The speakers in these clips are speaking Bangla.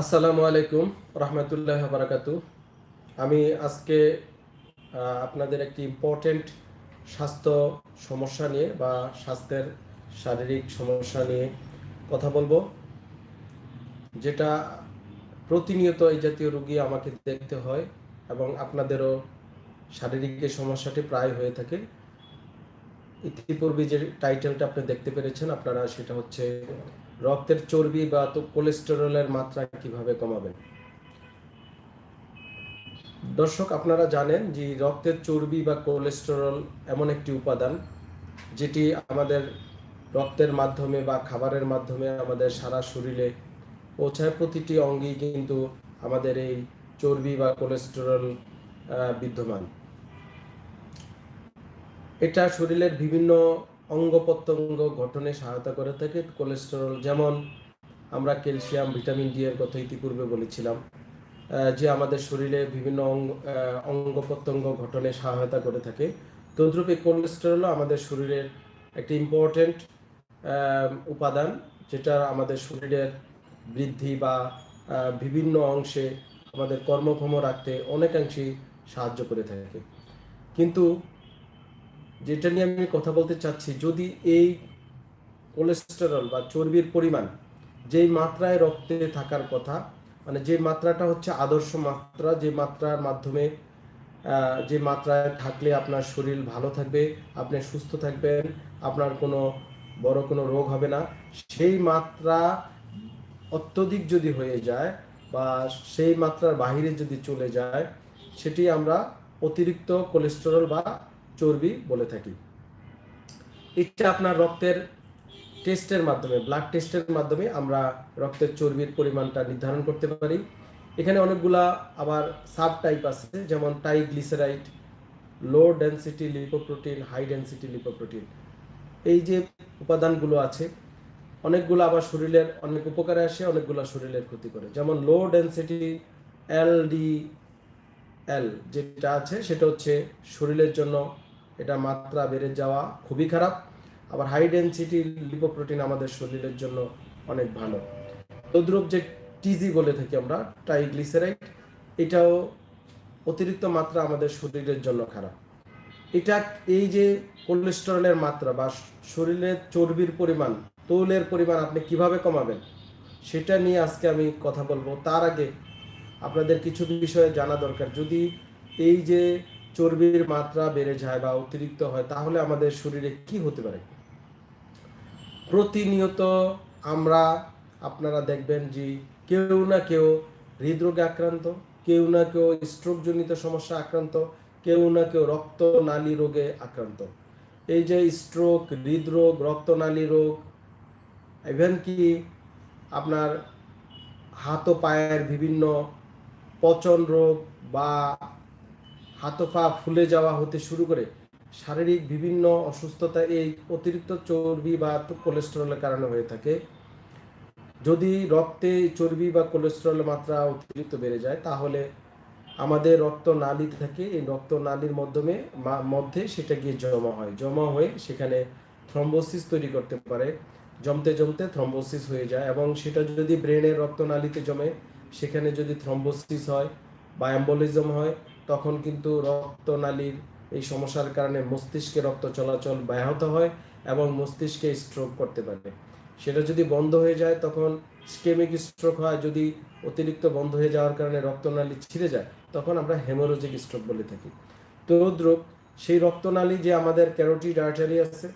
আসসালামু আলাইকুম রহমতুল্লাহ বারাকাতু। আমি আজকে আপনাদের একটি ইম্পর্টেন্ট স্বাস্থ্য সমস্যা নিয়ে বা স্বাস্থ্যের শারীরিক সমস্যা নিয়ে কথা বলব, যেটা প্রতিনিয়ত এই জাতীয় রুগী আমাকে দেখতে হয় এবং আপনাদেরও শারীরিক এই সমস্যাটি প্রায় হয়ে থাকে, ইতিপূর্বে যে টাইটেলটা আপনি দেখতে পেরেছেন, আপনারা সেটা হচ্ছে রক্তের চর্বি বা তো কোলেস্টেরলের মাত্রা কীভাবে কমাবেন? দর্শক, আপনারা জানেন যে রক্তের চর্বি বা কোলেস্টেরল এমন একটি উপাদান যেটি আমাদের রক্তের মাধ্যমে বা খাবারের মাধ্যমে আমাদের সারা শরীরে পৌঁছায়। প্রতিটি অঙ্গেই কিন্তু আমাদের এই চর্বি বা কোলেস্টেরল বিদ্যমান। এটা শরীরের বিভিন্ন অঙ্গ প্রত্যঙ্গ গঠনে সহায়তা করে থাকে। কোলেস্টেরল যেমন আমরা ক্যালসিয়াম ভিটামিন ডি এর কথা ইতিপূর্বে বলেছিলাম যে আমাদের শরীরে বিভিন্ন অঙ্গ অঙ্গ প্রত্যঙ্গ গঠনে সহায়তা করে থাকে। তদ্রূপ কোলেস্টেরলও আমাদের শরীরের একটি ইম্পর্টেন্ট উপাদান, যেটা আমাদের শরীরের বৃদ্ধি বা বিভিন্ন অংশে আমাদের কর্মক্ষম রাখতে অনেকাংশেই সাহায্য করে থাকে। কিন্তু যেটা নিয়ে আমি কথা বলতে চাচ্ছি, যদি এই কোলেস্টেরল বা চর্বির পরিমাণ যেই মাত্রায় রক্তে থাকার কথা মানে যে মাত্রাটা হচ্ছে আদর্শ মাত্রা, যে মাত্রার মাধ্যমে যে মাত্রায় থাকলে আপনার শরীর ভালো থাকবে, আপনি সুস্থ থাকবেন, আপনার কোনো বড় কোনো রোগ হবে না, সেই মাত্রা অত্যধিক যদি হয়ে যায় বা সেই মাত্রার বাইরে যদি চলে যায়, সেটি আমরা অতিরিক্ত কোলেস্টেরল বা চর্বি বলে থাকি। এটা আপনার রক্তের টেস্টের মাধ্যমে ব্লাড টেস্টের মাধ্যমে আমরা রক্তের চর্বির পরিমাণটা নির্ধারণ করতে পারি। এখানে অনেকগুলা আবার সাব টাইপ আছে, যেমন triglyceride low density lipoprotein high density lipoprotein এই যে উপাদানগুলো আছে, অনেকগুলো আবার শরীরের, অনেক উপকারে আসে, অনেকগুলো শরীরের ক্ষতি করে। যেমন লো ডেনসিটি এলডি এল যেটা আছে, সেটা হচ্ছে শরীরের জন্য এটা মাত্রা বেড়ে যাওয়া খুবই খারাপ। আবার হাই ডেনসিটি লিপোপ্রোটিন আমাদের শরীরের জন্য অনেক ভালো। তদ্রুপ যে টিজি বলে থাকি আমরা ট্রাইগ্লিসারাইড এটাও অতিরিক্ত মাত্রা আমাদের শরীরের জন্য খারাপ। এটা এই যে কোলেস্টেরলের মাত্রা বা শরীরের চর্বির পরিমাণ, তৌলের পরিমাণ আপনি কীভাবে কমাবেন, সেটা নিয়ে আজকে আমি কথা বলব। তার আগে আপনাদের কিছু বিষয়ে জানা দরকার। যদি এই যে চর্বির মাত্রা বেড়ে যায় বা অতিরিক্ত হয়, তাহলে আমাদের শরীরে কি হতে পারে? প্রতিনিয়ত আমরা আপনারা দেখবেন যে কেউ না কেউ হৃদরোগে আক্রান্ত, কেউ না কেউ স্ট্রোকজনিত সমস্যা আক্রান্ত, কেউ না কেউ রক্তনালী রোগে আক্রান্ত। এই যে স্ট্রোক হৃদরোগ, রক্তনালী রোগ ইভেন কি আপনার হাত ও পায়ের বিভিন্ন পচন রোগ বা হাত পা ফুলে যাওয়া হতে শুরু করে শারীরিক বিভিন্ন অসুস্থতা এই অতিরিক্ত চর্বি বা কোলেস্টেরলের কারণে হয়ে থাকে। যদি রক্তে চর্বি বা কোলেস্টেরলের মাত্রা অতিরিক্ত বেড়ে যায়, তাহলে আমাদের রক্ত নালী থাকে। এই রক্ত নালীর মাধ্যমে মধ্যে সেটা গিয়ে জমা হয়। জমা হয়ে সেখানে থ্রম্বোসিস তৈরি করতে পারে। জমতে জমতে থ্রম্বোসিস হয়ে যায় এবং সেটা যদি ব্রেনের রক্তনালীতে জমে, সেখানে যদি থ্রম্বোসিস হয় বা অ্যাম্বোলিজম হয় তখন কিন্তু রক্তনালীর এই সমস্যার কারণে মস্তিষ্কে রক্ত চলাচল ব্যাহত হয় এবং মস্তিষ্কে স্ট্রোক করতে পারে। সেটা যদি বন্ধ হয়ে যায়, তখন স্কেমিক স্ট্রোক হয়। যদি অতিরিক্ত বন্ধ হয়ে যাওয়ার কারণে রক্তনালী ছিঁড়ে যায়, তখন আমরা হেমোরোজিক স্ট্রোক বলে থাকি। তদ্রুপ সেই রক্তনালী যে আমাদের ক্যারোটিড আর্টারি আছে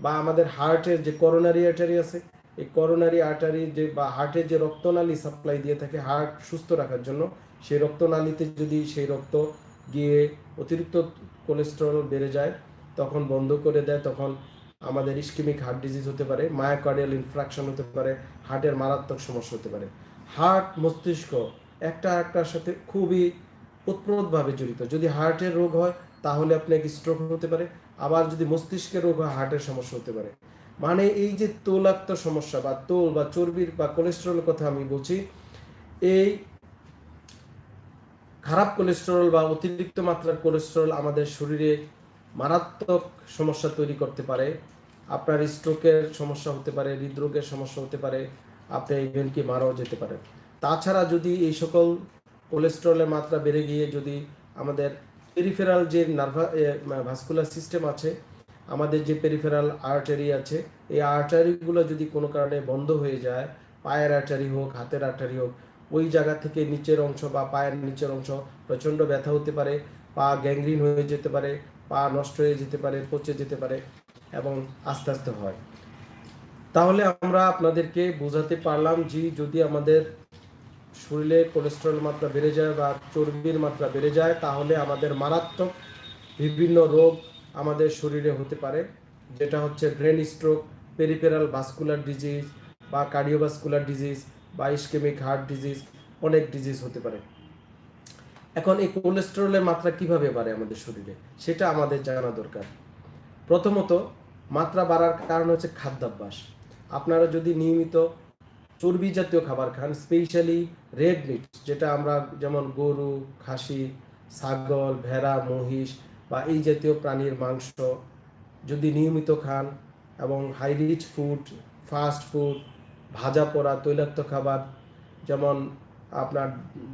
বা আমাদের হার্টের যে করোনারি আর্টারি আছে এই করোনারি আর্টারি যে বা হার্টের যে রক্তনালী সাপ্লাই দিয়ে থাকে হার্ট সুস্থ রাখার জন্য, সেই রক্তনালীতে যদি সেই রক্ত গিয়ে অতিরিক্ত কোলেস্টেরল বেড়ে যায়, তখন বন্ধ করে দেয়, তখন আমাদের ইস্কিমিক হার্ট ডিজিজ হতে পারে মায়োকার্ডিয়াল ইনফ্রাকশন হতে পারে হার্টের মারাত্মক সমস্যা হতে পারে। হার্ট মস্তিষ্ক একটা একটার সাথে খুবই উৎপ্রোতভাবে জড়িত। যদি হার্টের রোগ হয়, তাহলে আপনাকে স্ট্রোক হতে পারে, আবার যদি মস্তিষ্কের রোগ হয় হার্টের সমস্যা হতে পারে। মানে এই যে তোলাক্ত সমস্যা বা তোল বা চর্বির বা কোলেস্টেরলের কথা আমি বলছি, এই খারাপ কোলেস্টেরল বা অতিরিক্ত মাত্রার কোলেস্টেরল আমাদের শরীরে মারাত্মক সমস্যা তৈরি করতে পারে। আপনার স্ট্রোকের সমস্যা হতে পারে, হৃদরোগের সমস্যা হতে পারে, আপনি ইভেন কি মারাও যেতে পারে তাছাড়া যদি এই সকল কোলেস্টেরলের মাত্রা বেড়ে গিয়ে যদি আমাদের পেরিফেরাল যে নার্ভা ভাস্কুলার সিস্টেম আছে আমাদের যে পেরিফেরাল আর্টারি আছে, এই আর্টারিগুলো যদি কোনো কারণে বন্ধ হয়ে যায়, পায়ের আর্টারি হোক, হাতের আর্টারি হোক, ওই জায়গা থেকে নিচের অংশ বা পায়ের নিচের অংশ প্রচণ্ড ব্যথা হতে পারে, পা গ্যাংগ্রিন হয়ে যেতে পারে, পা নষ্ট হয়ে যেতে পারে, পচে যেতে পারে এবং আস্তে আস্তে হয়। তাহলে আমরা আপনাদেরকে বোঝাতে পারলাম যে যদি আমাদের শরীরে কোলেস্টেরল মাত্রা বেড়ে যায় বা চর্বির মাত্রা বেড়ে যায়, তাহলে আমাদের মারাত্মক বিভিন্ন রোগ আমাদের শরীরে হতে পারে, যেটা হচ্ছে brain stroke peripheral vascular disease বা কার্ডিওভাস্কুলার ডিজিজ বা ইস্কেমিক হার্ট ডিজিজ, অনেক ডিজিজ হতে পারে। এখন এই কোলেস্টেরলের মাত্রা কীভাবে বাড়ে আমাদের শরীরে, সেটা আমাদের জানা দরকার। প্রথমত, মাত্রা বাড়ার কারণ হচ্ছে খাদ্যাভ্যাস। আপনারা যদি নিয়মিত চর্বি জাতীয় খাবার খান, স্পেশালি রেড মিট, যেটা আমরা যেমন গরু, খাসি, ছাগল, ভেড়া, মহিষ বা এই জাতীয় প্রাণীর মাংস যদি নিয়মিত খান এবং high rich food fast food ভাজা পোড়া, তৈলাক্ত খাবার, যেমন আপনার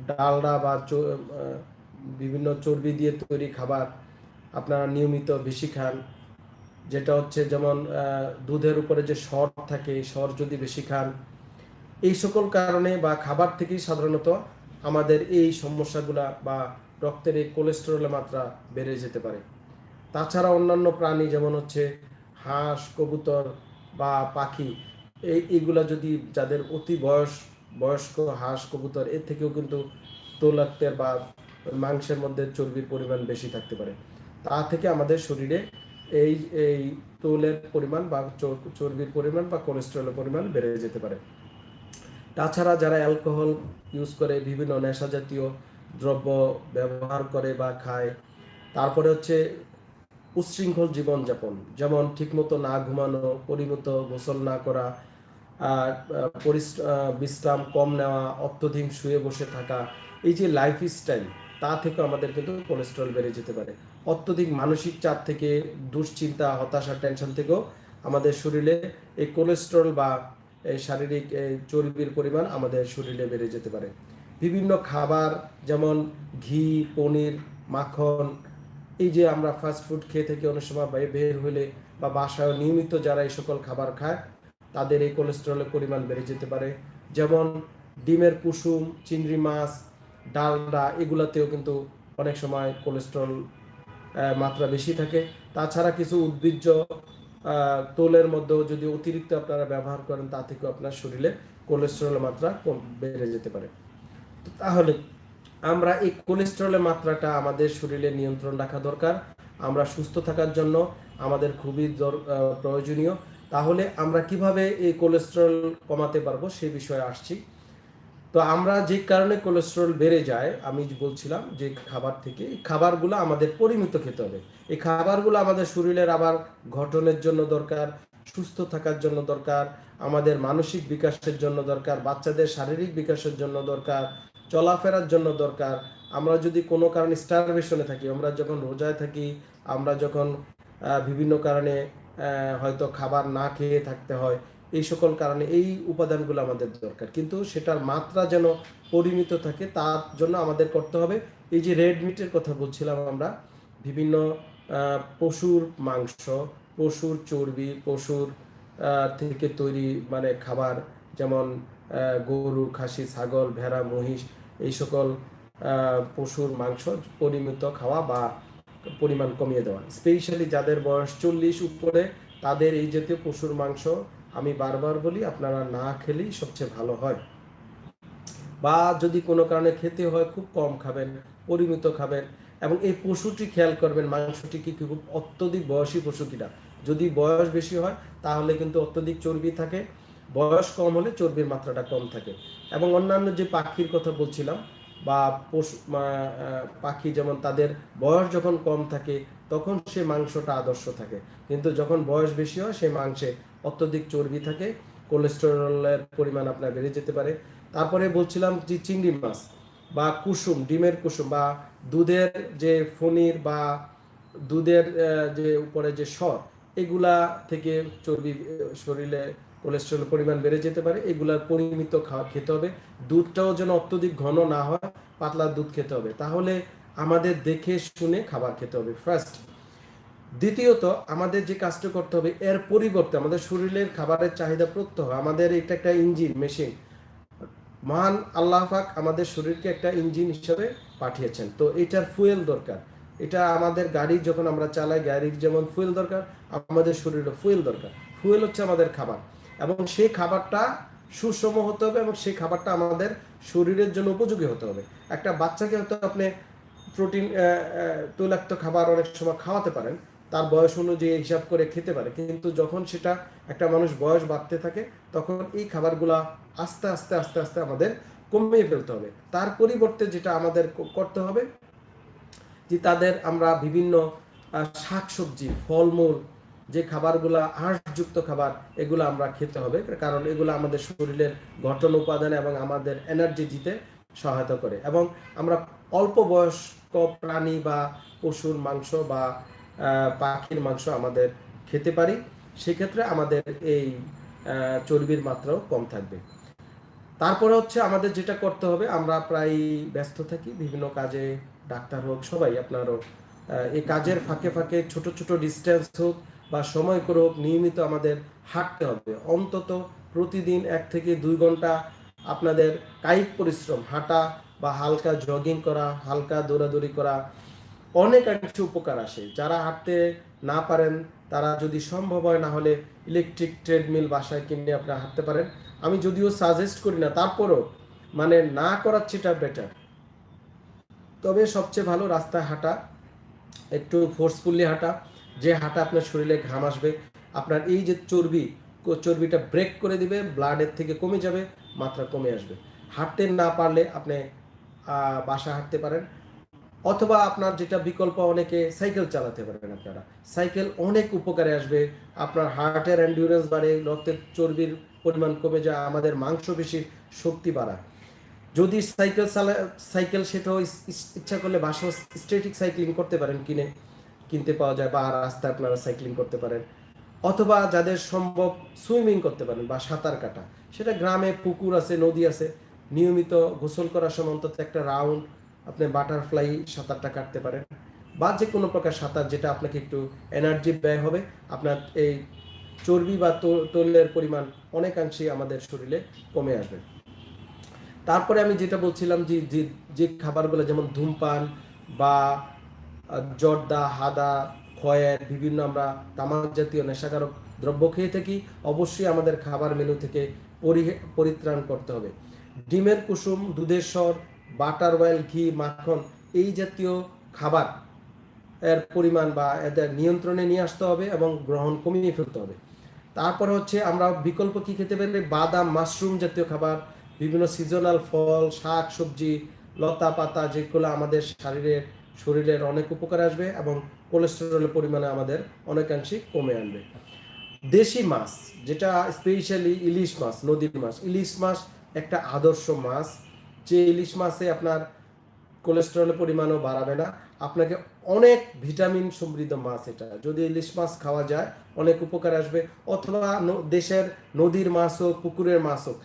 ডালডা বা বিভিন্ন চর্বি দিয়ে তৈরি খাবার আপনারা নিয়মিত বেশি খান। যেটা হচ্ছে যেমন দুধের উপরে যে সর থাকে সর যদি বেশি খান, এই সকল কারণে বা খাবার থেকেই সাধারণত আমাদের এই সমস্যাগুলা বা রক্তের এই কোলেস্টেরলের মাত্রা বেড়ে যেতে পারে। তাছাড়া অন্যান্য প্রাণী যেমন হচ্ছে হাঁস, কবুতর বা পাখি, এই এইগুলা যদি যাদের অতি বয়স, বয়স্ক হাঁস, কবুতর, এর থেকেও কিন্তু তৈলাক্তের বা মাংসের মধ্যে চর্বির পরিমাণ বেশি থাকতে পারে। তা থেকে আমাদের শরীরে এই এই তৈলের পরিমাণ বা চর্বির পরিমাণ বা কোলেস্টেরলের পরিমাণ বেড়ে যেতে পারে। তাছাড়া যারা অ্যালকোহল ইউজ করে বিভিন্ন নেশা জাতীয় দ্রব্য ব্যবহার করে বা খায়। তারপরে হচ্ছে উচ্ছৃঙ্খল জীবনযাপন, যেমন ঠিকমতো না ঘুমানো, পরিমতো গোসল না করা বিশ্রাম কম নেওয়া, অত্যধিক শুয়ে বসে থাকা, এই যে লাইফ স্টাইল তা থেকে আমাদের কিন্তু কোলেস্ট্রল বেড়ে যেতে পারে। অত্যধিক মানসিক চাপ থেকে, দুশ্চিন্তা, হতাশা টেনশন থেকেও আমাদের শরীরে এই কোলেস্ট্রল বা, এই শারীরিক চর্বির পরিমাণ আমাদের শরীরে বেড়ে যেতে পারে। বিভিন্ন খাবার, যেমন ঘি, পনির, মাখন, এই যে আমরা ফাস্ট ফুড খেয়ে থেকে অনেক সময় বের হলে বা বাসায় নিয়মিত যারা এই সকল খাবার খায়, তাদের এই কোলেস্টেরলের পরিমাণ বেড়ে যেতে পারে। যেমন ডিমের কুসুম, চিংড়ি মাছ, ডালডা, এগুলাতেও কিন্তু অনেক সময় কোলেস্টেরল মাত্রা বেশি থাকে। তাছাড়া কিছু উদ্ভিজ্জ তোলের মধ্যেও যদি অতিরিক্ত আপনারা ব্যবহার করেন, তা থেকেও আপনার শরীরে কোলেস্টেরলের মাত্রা বেড়ে যেতে পারে। তাহলে আমরা এই কোলেস্টেরলের মাত্রাটা আমাদের শরীরে নিয়ন্ত্রণ রাখা দরকার। আমরা সুস্থ থাকার জন্য আমাদের খুবই প্রয়োজনীয়। তাহলে আমরা কীভাবে এই কোলেস্টেরল কমাতে পারব সে বিষয়ে আসছি। তো আমরা যে কারণে কোলেস্টেরল বেড়ে যায়, আমি বলছিলাম যে খাবার থেকে, এই খাবারগুলো আমাদের পরিমিত খেতে হবে। এই খাবারগুলো আমাদের শরীরের আবার গঠনের জন্য দরকার, সুস্থ থাকার জন্য দরকার, আমাদের মানসিক বিকাশের জন্য দরকার, বাচ্চাদের শারীরিক বিকাশের জন্য দরকার চলাফেরার জন্য দরকার। আমরা যদি কোনো কারণে স্টারভেশনে থাকি, আমরা যখন রোজায় থাকি, আমরা যখন বিভিন্ন কারণে হয়তো খাবার না খেয়ে থাকতে হয়, এই সকল কারণে এই উপাদানগুলো আমাদের দরকার। কিন্তু সেটার মাত্রা যেন পরিমিত থাকে, তার জন্য আমাদের করতে হবে। এই যে রেড মিটের কথা বলছিলাম আমরা, বিভিন্ন পশুর মাংস, পশুর চর্বি, পশুর থেকে তৈরি মানে খাবার, যেমন গরু, খাসি, ছাগল, ভেড়া, মহিষ এই সকল পশুর মাংস পরিমিত খাওয়া বা পরিমাণ কমিয়ে দেওয়া। স্পেশালি যাদের বয়স চল্লিশ উপরে, তাদের এই জাতীয় পশুর মাংস আমি বারবার বলি, আপনারা না খেলেই সবচেয়ে ভালো হয়। বা যদি কোনো কারণে খেতে হয়, খুব কম খাবেন, পরিমিত খাবেন এবং এই পশুটি খেয়াল করবেন, মাংসটি কি খুব অত্যধিক বয়সী পশু কিনা। যদি বয়স বেশি হয়, তাহলে কিন্তু অত্যধিক চর্বি থাকে বয়স কম হলে চর্বির মাত্রাটা কম থাকে। এবং অন্যান্য যে পাখির কথা বলছিলাম বা পশু পাখি যেমন তাদের বয়স যখন কম থাকে, তখন সে মাংসটা আদর্শ থাকে। কিন্তু যখন বয়স বেশি হয় সেই মাংসে অত্যধিক চর্বি থাকে, কোলেস্টেরলের পরিমাণ আপনার বেড়ে যেতে পারে। তারপরে বলছিলাম যে চিংড়ি মাছ বা কুসুম, ডিমের কুসুম বা দুধের যে ফনির বা দুধের যে উপরে যে স্বর এগুলা থেকে চর্বি শরীরে কোলেস্টেরল পরিমাণ বেড়ে যেতে পারে, এগুলার পরিমিত খাওয়া খেতে হবে। দুধটাও যেন অত্যধিক ঘন না হয়, পাতলা দুধ খেতে হবে। তাহলে আমাদের দেখে শুনে খাবার খেতে হবে ফার্স্ট দ্বিতীয়ত, আমাদের যে কাজটা করতে হবে, এর পরিবর্তে আমাদের শরীরের খাবারের চাহিদা প্রত্যহ, আমাদের এটা একটা ইঞ্জিন, মেশিন। মহান আল্লাহ পাক আমাদের শরীরকে একটা ইঞ্জিন হিসাবে পাঠিয়েছেন। তো এটার ফুয়েল দরকার। এটা আমাদের গাড়ি যখন আমরা চালাই, গাড়ির যেমন ফুয়েল দরকার, আমাদের শরীরে ফুয়েল দরকার। ফুয়েল হচ্ছে আমাদের খাবার। এবং সেই খাবারটা সুষম হতে হবে এবং সেই খাবারটা আমাদের শরীরের জন্য উপযোগী হতে হবে। একটা বাচ্চাকে হয়তো আপনি প্রোটিন তৈলাক্ত খাবার অনেক সময় খাওয়াতে পারেন, তার বয়স অনুযায়ী হিসাব করে খেতে পারে। কিন্তু যখন সেটা একটা মানুষ বয়স বাড়তে থাকে, তখন এই খাবারগুলা আস্তে আস্তে আস্তে আস্তে আমাদের কমিয়ে ফেলতে হবে। তার পরিবর্তে যেটা আমাদের করতে হবে যে তাদের আমরা বিভিন্ন শাক সবজি ফলমূল যে খাবারগুলা আঁশযুক্ত খাবার, এগুলো আমরা খেতে হবে। কারণ এগুলো আমাদের শরীরের গঠন উপাদান এবং আমাদের এনার্জি দিতে সহায়তা করে। এবং আমরা অল্প বয়স্ক প্রাণী বা পশুর মাংস বা পাখির মাংস আমাদের খেতে পারি। সেক্ষেত্রে আমাদের এই চর্বির মাত্রাও কম থাকবে। তারপরে হচ্ছে আমাদের যেটা করতে হবে, আমরা প্রায় ব্যস্ত থাকি, বিভিন্ন কাজে ডাক্তার হোক, সবাই আপনারও এই কাজের ফাঁকে ফাঁকে ছোট ছোট ডিস্টেন্স হোক বা সময় করে হোক নিয়মিত আমাদের হাঁটতে হবে। অন্তত প্রতিদিন এক থেকে দুই ঘণ্টা আপনাদের কায়িক পরিশ্রম, হাঁটা বা হালকা জগিং করা, হালকা দৌড়াদৌড়ি করা অনেকাংশে উপকার আসে। যারা হাঁটতে না পারেন, তারা যদি সম্ভব হয় না হলে ইলেকট্রিক ট্রেডমিল বাসায় কিনে আপনারা হাঁটতে পারেন। আমি যদিও সাজেস্ট করি না, তারপরও মানে না করার সেটা বেটার তবে সবচেয়ে ভালো রাস্তায় হাঁটা, একটু ফোর্সফুলি হাঁটা। যে হাঁটা আপনার শরীরে ঘাম আসবে, আপনার এই যে চর্বি চর্বিটা ব্রেক করে দিবে ব্লাডের থেকে কমে যাবে, মাত্রা কমে আসবে। হাঁটতে না পারলে আপনি বাসা হাঁটতে পারেন, অথবা আপনার যেটা বিকল্প অনেকে সাইকেল চালাতে পারেন আপনারা। সাইকেল অনেক উপকারে আসবে, আপনার হার্টের এন্ডিউরেন্স বাড়ে, রক্তের চর্বির পরিমাণ কমে যায়, আমাদের মাংসপেশির শক্তি বাড়ায়। যদি সাইকেল চালা সাইকেল সেটাও ইচ্ছা করলে বাসাও স্ট্রেটিক সাইক্লিং করতে পারেন কিনে। কিনতে পাওয়া যায় বা রাস্তায় আপনারা সাইক্লিং করতে পারেন। অথবা যাদের সম্ভব সুইমিং করতে পারেন বা সাঁতার কাটা। সেটা গ্রামে পুকুর আছে, নদী আছে। নিয়মিত গোসল করার সময় অন্তত একটা রাউন্ড আপনি বাটারফ্লাই সাঁতারটা কাটতে পারেন। বা যে কোনো প্রকার সাঁতার যেটা আপনাকে একটু এনার্জি ব্যয় হবে। আপনার এই চর্বি বা তৈলের পরিমাণ অনেকাংশেই আমাদের শরীরে কমে আসবে। তারপরে আমি যেটা বলছিলাম যে যে খাবারগুলো যেমন ধূমপান বা জর্দা, হাদা, খয়ের, বিভিন্ন আমরা তামাক জাতীয় নেশাকারক দ্রব্য খেয়ে থাকি, অবশ্যই আমাদের খাবার মেনু থেকে পরি- পরিত্রাণ করতে হবে। ডিমের কুসুম, দুধের স্বর বাটার অয়েল ঘি, মাখন এই জাতীয় খাবার এর পরিমাণ বা এদের নিয়ন্ত্রণে নিয়ে আসতে হবে এবং গ্রহণ কমিয়ে ফেলতে হবে। তারপরে হচ্ছে আমরা বিকল্প কি খেতে পারি? বাদাম, মাশরুম জাতীয় খাবার, বিভিন্ন সিজনাল ফল, শাক, সবজি, লতা পাতা, যেগুলো আমাদের শরীরের শরীরের অনেক উপকার আসবে এবং কোলেস্টেরলের পরিমাণে আমাদের অনেকাংশে কমে আনবে। দেশি মাছ, যেটা স্পেশালি ইলিশ মাছ, নদীর মাছ, ইলিশ মাছ একটা আদর্শ মাছ। যে ইলিশ মাছে আপনার কোলেস্টেরলের পরিমাণও বাড়াবে না, আপনাকে অনেক ভিটামিন সমৃদ্ধ মাছ এটা। যদি ইলিশ মাছ খাওয়া যায়, অনেক উপকার আসবে। অথবা দেশের নদীর মাছ হোক, পুকুরের মাছ হোক,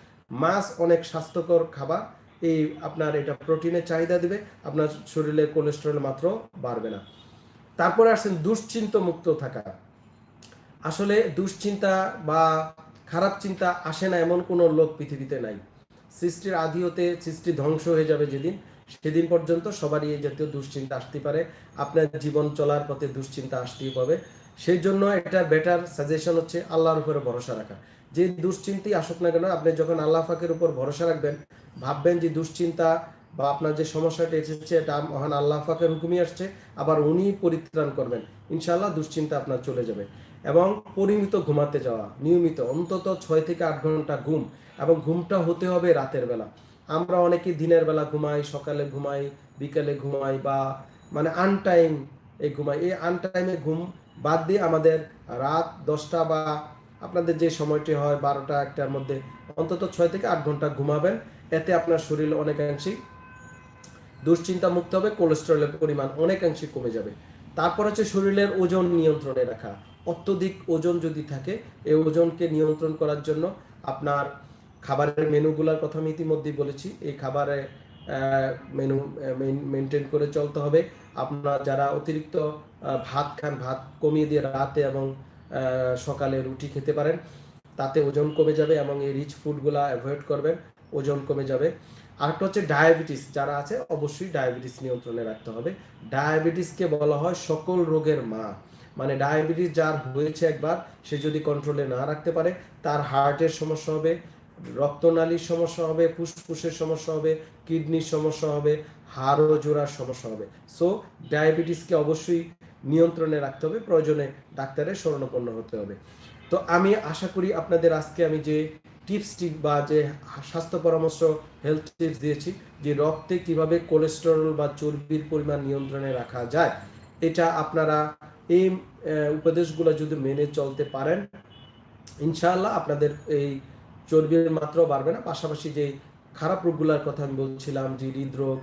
মাছ অনেক স্বাস্থ্যকর খাবার এই আপনার এটা প্রোটিনের চাহিদা দিবে, আপনার শরীরে কোলেস্টেরল মাত্র বাড়বে না। তারপরে আসেন দুশ্চিন্ত মুক্ত থাকা। আসলে দুশ্চিন্তা বা খারাপ চিন্তা আসে না এমন কোনো লোক পৃথিবীতে নাই। সৃষ্টির আদি হতে সৃষ্টি ধ্বংস হয়ে যাবে যেদিন, সেদিন পর্যন্ত সবারই এই জাতীয় দুশ্চিন্তা আসতে পারে। আপনার জীবন চলার পথে দুশ্চিন্তা আসতেই পাবে। সেই জন্য এটা বেটার সাজেশন হচ্ছে আল্লাহর উপরে ভরসা রাখা। যে দুশ্চিন্তাই আসুক না কেন, আপনি যখন আল্লাহ ফাঁকের উপর ভরসা রাখবেন, ভাববেন যে দুশ্চিন্তা বা আপনার যে সমস্যাটা এসেছে, এটা মহান আল্লাহ ফাঁকের হুকুমই আসছে, আবার উনি পরিত্রাণ করবেন ইনশাল্লাহ দুশ্চিন্তা আপনার চলে যাবে। এবং পরিমিত ঘুমাতে যাওয়া, নিয়মিত, অন্তত ছয় থেকে আট ঘণ্টা ঘুম, এবং ঘুমটা হতে হবে রাতের বেলা। আমরা অনেকে দিনের বেলা ঘুমাই, সকালে ঘুমাই, বিকালে ঘুমাই বা মানে আনটাইম এই ঘুমাই। এই আনটাইমে ঘুম বাদ দিয়ে আমাদের রাত দশটা বা আপনাদের যে সময়টি হয় বারোটা একটার মধ্যে, অন্তত ছয় থেকে আট ঘণ্টা ঘুমাবেন। এতে আপনার শরীর অনেকাংশেই দুশ্চিন্তা মুক্ত হবে, কোলেস্টেরলের পরিমাণ অনেকাংশে কমে যাবে। তারপর হচ্ছে শরীরের ওজন নিয়ন্ত্রণে রাখা। অত্যধিক ওজন যদি থাকে এই ওজনকে নিয়ন্ত্রণ করার জন্য আপনার খাবারের মেনুগুলোর কথা আমি ইতিমধ্যেই বলেছি। এই খাবারে মেনু মেনটেন করে চলতে হবে। আপনার যারা অতিরিক্ত ভাত খান, ভাত কমিয়ে দিয়ে রাতে এবং সকালে রুটি খেতে পারেন। তাতে ওজন কমে যাবে এবং এই রিচ ফুডগুলো অ্যাভয়েড করবেন, ওজন কমে যাবে। আরেকটা হচ্ছে ডায়াবেটিস যারা আছে অবশ্যই ডায়াবেটিস নিয়ন্ত্রণে রাখতে হবে। ডায়াবেটিসকে বলা হয় সকল রোগের মা। মানে ডায়াবেটিস যার হয়েছে একবার, সে যদি কন্ট্রোলে না রাখতে পারে, তার হার্টের সমস্যা হবে, রক্তনালীর সমস্যা হবে, ফুসফুসের সমস্যা হবে কিডনির সমস্যা হবে হাড় জোড়ার সমস্যা হবে। সো ডায়াবেটিসকে অবশ্যই নিয়ন্ত্রণে রাখতে হবে, প্রয়োজনে ডাক্তারের শরণাপন্ন হতে হবে। তো আমি আশা করি আপনাদের আজকে আমি যে টিপসটি বা যে স্বাস্থ্য পরামর্শ হেলথ টিপস দিয়েছি, যে রক্তে কীভাবে কোলেস্টেরল বা চর্বির পরিমাণ নিয়ন্ত্রণে রাখা যায়, এটা আপনারা এই উপদেশগুলো যদি মেনে চলতে পারেন, ইনশাআল্লাহ আপনাদের এই চর্বির মাত্রাও বাড়বে না। পাশাপাশি যে খারাপ রোগগুলোর কথা আমি বলছিলাম, যে হৃদরোগ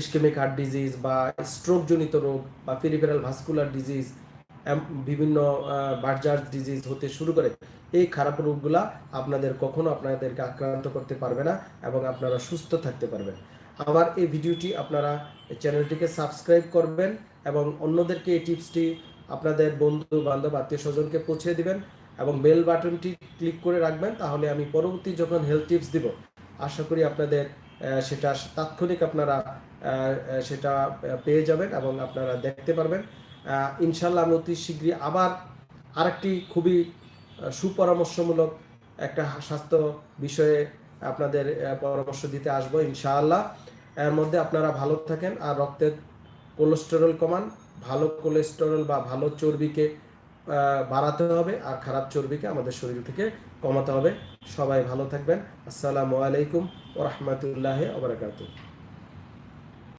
ইস্কেমিক হার্ট ডিজিজ বা স্ট্রোকজনিত রোগ বা পেরিফেরাল ভাস্কুলার ডিজিজ বিভিন্ন বার্জার ডিজিজ হতে শুরু করে। এই খারাপ রোগগুলা আপনাদের কখনো আপনাদেরকে আক্রান্ত করতে পারবে না এবং আপনারা সুস্থ থাকতে পারবেন। আমার এই ভিডিওটি আপনারা চ্যানেলটিকে সাবস্ক্রাইব করবেন এবং অন্যদেরকে এই টিপসটি আপনাদের বন্ধু, বান্ধব, আত্মীয় স্বজনকে পৌঁছে দিবেন এবং বেল বাটনটি ক্লিক করে রাখবেন, তাহলে আমি পরবর্তী যখন হেলথ টিপস দিব, আশা করি আপনাদের সেটা তাৎক্ষণিক আপনারা সেটা পেয়ে যাবেন এবং আপনারা দেখতে পারবেন। ইনশাল্লাহ আমি অতি শীঘ্রই আবার আরেকটি খুবই সুপরামর্শমূলক একটা স্বাস্থ্য বিষয়ে আপনাদের পরামর্শ দিতে আসব ইনশাআল্লাহ। এর মধ্যে আপনারা ভালো থাকেন আর রক্তের কোলেস্টেরল কমান, ভালো কোলেস্টেরল বা ভালো চর্বিকে বাড়াতে হবে আর খারাপ চর্বিকে আমাদের শরীর থেকে কমাতে হবে। সবাই ভালো থাকবেন। আসসালামু আলাইকুম ওরহমতুল্লাহ ওবরাকাতুহ